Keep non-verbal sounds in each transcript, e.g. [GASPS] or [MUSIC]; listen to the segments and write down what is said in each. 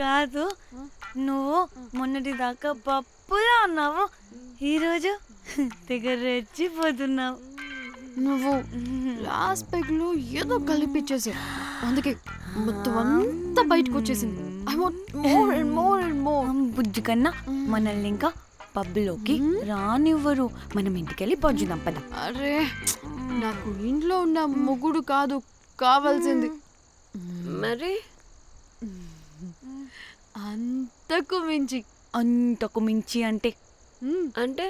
కాదు. నువ్వు మొన్నటి దాకా పప్పులా ఉన్నావు. ఈరోజు రెచ్చిపోతున్నావు నువ్వు లాస్ట్ పెగ్లో ఏదో కలిపిచ్చేసావు. అందుకే మొత్తం అంతా బయటకు వచ్చేసింది I want more and more and more బుజ్జి కన్నా మనల్ని ఇంకా పబ్లోకి రానివ్వరు. మనం ఇంటికెళ్ళి పొజ్జుదాం పద. అరే నాకు ఇంట్లో ఉన్న మొగుడు కాదు కావాల్సింది. మరి? అంతకు మించి అంతకు మించి అంటే? అంటే?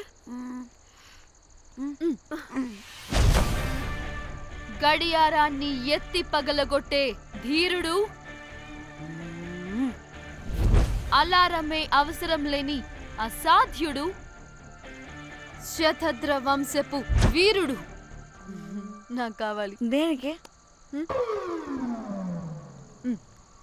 గడియారాన్ని ఎత్తి పగలగొట్టే ధీరుడు? అలారమే అవసరం లేని అసాధ్యుడు? శతద్ర వంశపు వీరుడు? నాకు కావాలి దేనికి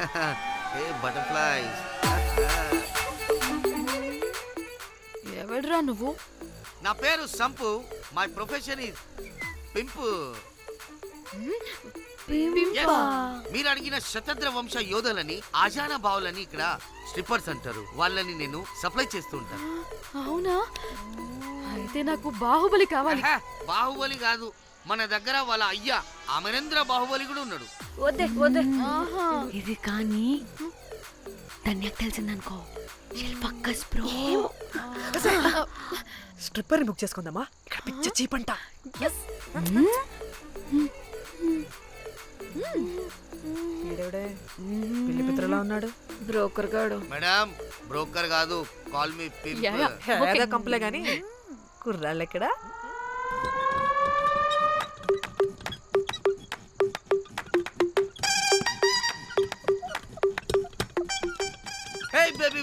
ఏ బటర్ఫ్లైస్ ఎవడ్రా నువ్వు? నా పేరు Sampu. My profession is pimp Yes. మీరు అడిగిన శతద్ర వంశ యోధులని ఆజానా బావులని ఇక్కడ స్ట్రిప్పర్స్ అంటారు. వాళ్ళని నేను సప్లై చేస్తూ ఉంటాను. [GASPS] అవునా? అయితే నాకు బాహుబలి కావాలి. ఆహా, బాహుబలి కాదు. మన దగ్గర వాళ్ళ అయ్యా అమరేంద్ర బాహుబలి కూడా ఉన్నాడు. వద్దే వద్దే. ఇది కానీ ధన్యకు తెలిసిందనుకో. శిల్పక్కస్ బ్రో స్ట్రిప్పర్ బుక్ చేసుకుందామా? ఇక్కడ పిచ్చ చీపంట. పిల్లి పిత్రలా ఉన్నాడు. బ్రోకర్ గాడు. మేడం బ్రోకర్ కాదు కాల్ మీ కంపలే గాని. కుర్రాళ్ళు ఎక్కడ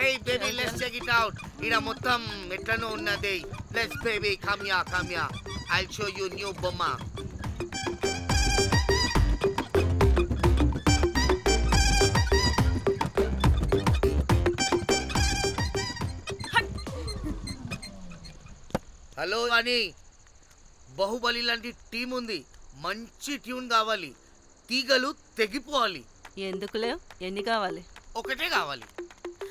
Hey baby let's check it out ఇడ మొత్తం ఎట్లనో ఉన్నది. లెట్స్ బేబీ కమ్యా కమ్యా ఐ షో యు న్యూ బొమ్మ హలో అని బాహుబలి లాంటి టీం ఉంది. మంచి ట్యూన్ కావాలి. తీగలు తెగిపోవాలి. ఎందుకులే? ఎన్ని కావాలి? ఒకటే కావాలి.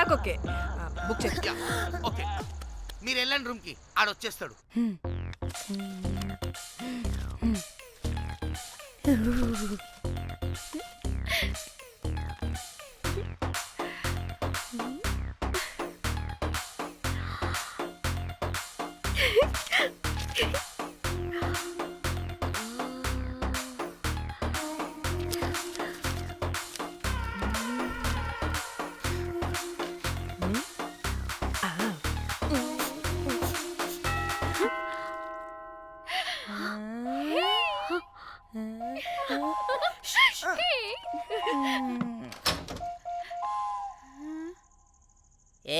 నాకు ఓకే. Book yeah okay. మీరు వెళ్ళండి రూమ్కి. ఆడొచ్చేస్తాడు ఏ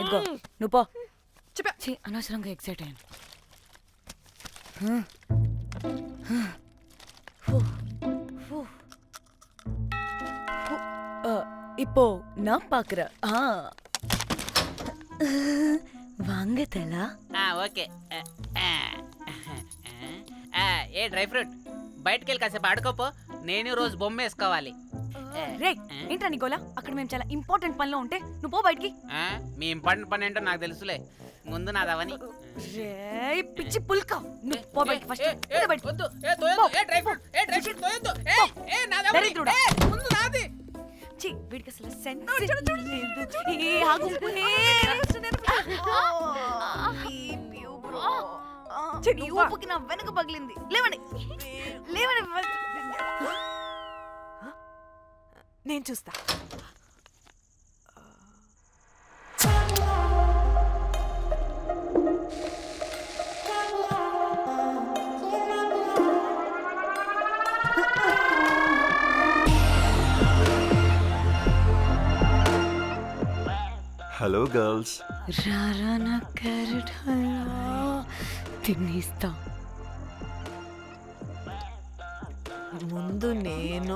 ఇదిగో నువ్వు పో చెప్పా. ఛీ, అనవసరంగా ఎక్సైట్ అయ్యాను இப்போ நான் பாக்குறேன் ஆ வாங்க தலா ఆ, ఓకే ఆ, ఆ, ఆ, ఏ డ్రై ఫ్రూట్ బయటికి వెళ్ళి కాసేపు ఆడుకోపో నేను రోజు బొమ్మ వేసుకోవాలి ఆ, రే ఏంట్రా నికోలా? అక్కడ మేము చాలా ఇంపార్టెంట్ పనిలో ఉంటే నువ్వు పో బయటికి. ఆ, మీ ఇంపార్టెంట్ పని ఏంటో నాకు తెలుసులే. ముందు నాదవని రే పిచ్చి పుల్క. నువ్వు పో బయటికి ఫస్ట్ ఏ, ఏ, బయటికి. వద్దు, ఏ, తోయొద్దు, ఏ, డ్రై ఫ్రూట్, ఏ, డ్రై ఫ్రూట్. తోయొద్దు, ఏ, ఏ, నాదవని, దరిద్రుడా. ఏ, ముందు నాది. ఛీ, వీడికి అసలు సెన్స్ లేదు. ఏ, ఆగు. ఏ, ఛీ, ఊపుకి నా వెనక పగిలింది. లేవండి. లేవండి నేను చూస్తా. హలో గర్ల్స్ రారా నా క్యారెట్ హల్వా తినేస్తా. ముందు నేను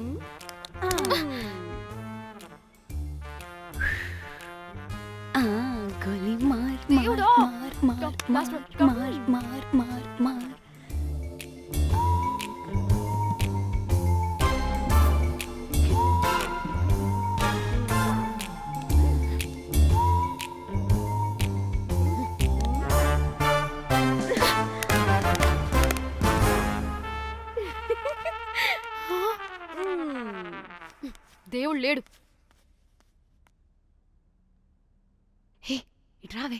మార్ మార్. మార్ మార్ మార్ మార్. దేవుడు లేడు హే ఇటు రావే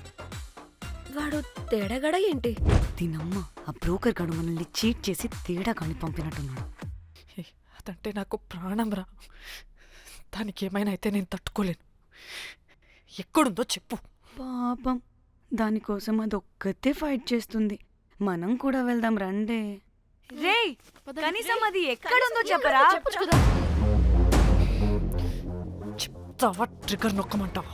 వాడు తేడగడ ఏంటి? దీనమ్మ ఆ బ్రోకర్ గడు మనల్ని చీట్ చేసి తేడా కాని పంపినట్టున్నాడు. అదంటే నాకు ప్రాణం రా దానికి ఏమైనా అయితే నేను తట్టుకోలేను. ఎక్కడుందో చెప్పు. పాపం దానికోసం అది ఒక్కతే ఫైట్ చేస్తుంది. మనం కూడా వెళ్దాం రండే. రే. కనీసం అది ఎక్కడుందో చెప్పరా? చెప్తావా ట్రిగర్ నొక్కమంటావా?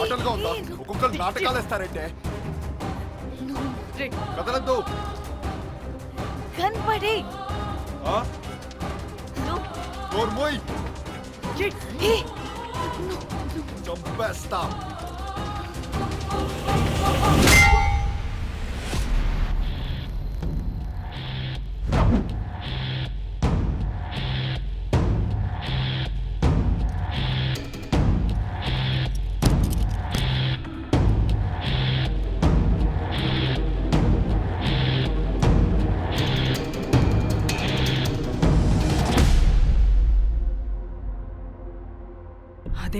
ఆటలుగా ఉందా? ఒక్కొక్కరు నాటకాలు వేస్తారంటే కదలద్దు. కనపడే. ఆ? డోర్ మూయ్. చంపేస్తా.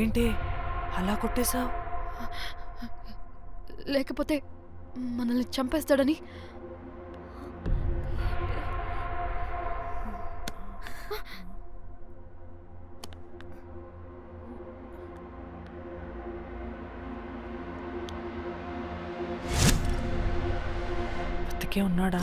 అదేంటి అలా కొట్టేశావు? లేకపోతే మనల్ని చంపేస్తాడని? బతికే ఉన్నాడా?